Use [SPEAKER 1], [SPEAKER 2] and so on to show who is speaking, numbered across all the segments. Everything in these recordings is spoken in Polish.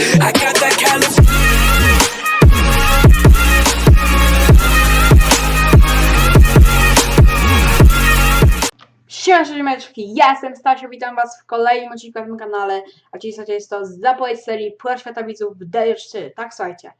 [SPEAKER 1] I got
[SPEAKER 2] ja jestem Stasio, witam was w kolejnym odcinku na tym kanale, a dzisiaj słuchajcie, jest to zapowiedź serii Puar Świata Widzów w D4, tak słuchajcie.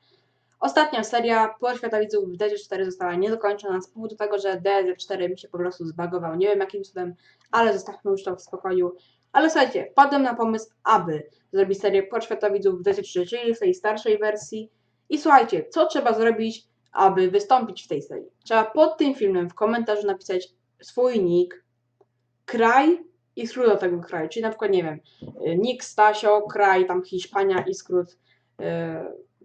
[SPEAKER 2] Ostatnia seria Puar Świata Widzów w D4 została niedokończona z powodu tego, że D4 mi się po prostu zbagował, nie wiem jakim cudem, ale zostawmy już to w spokoju. Ale słuchajcie, wpadłem na pomysł, aby zrobić serię Puar Świata Widzów w D3, czyli w tej starszej wersji. I słuchajcie, co trzeba zrobić, aby wystąpić w tej serii? Trzeba pod tym filmem w komentarzu napisać swój nick, kraj i skrót do tego kraju. Czyli na przykład, nie wiem, Nick Stasio, kraj, tam Hiszpania i skrót. y,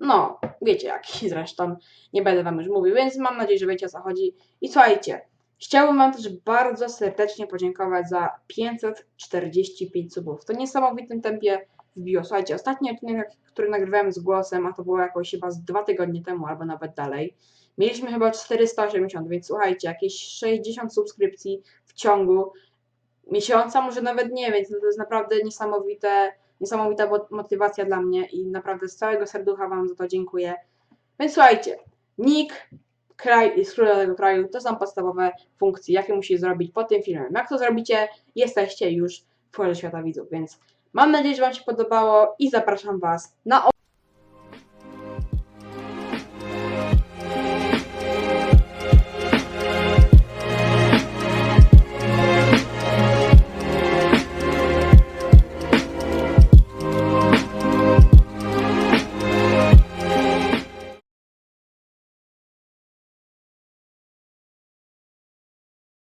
[SPEAKER 2] No, wiecie jaki zresztą. Nie będę wam już mówił, więc mam nadzieję, że wiecie o co chodzi. I słuchajcie, chciałbym wam też bardzo serdecznie podziękować za 545 subów. To niesamowitym tempie wbiło. Słuchajcie, ostatni odcinek, który nagrywałem z głosem, a to było jakoś chyba z dwa tygodnie temu, albo nawet dalej. Mieliśmy chyba 480, więc słuchajcie, jakieś 60 subskrypcji w ciągu miesiąca, może nawet nie, więc to jest naprawdę niesamowite, niesamowita mo- motywacja dla mnie i naprawdę z całego serducha Wam za to dziękuję. Więc słuchajcie, nick, kraj i skrót tego kraju to są podstawowe funkcje, jakie musicie zrobić po tym filmem. Jak to zrobicie, jesteście już w Świata Widzów, więc mam nadzieję, że Wam się podobało i zapraszam Was na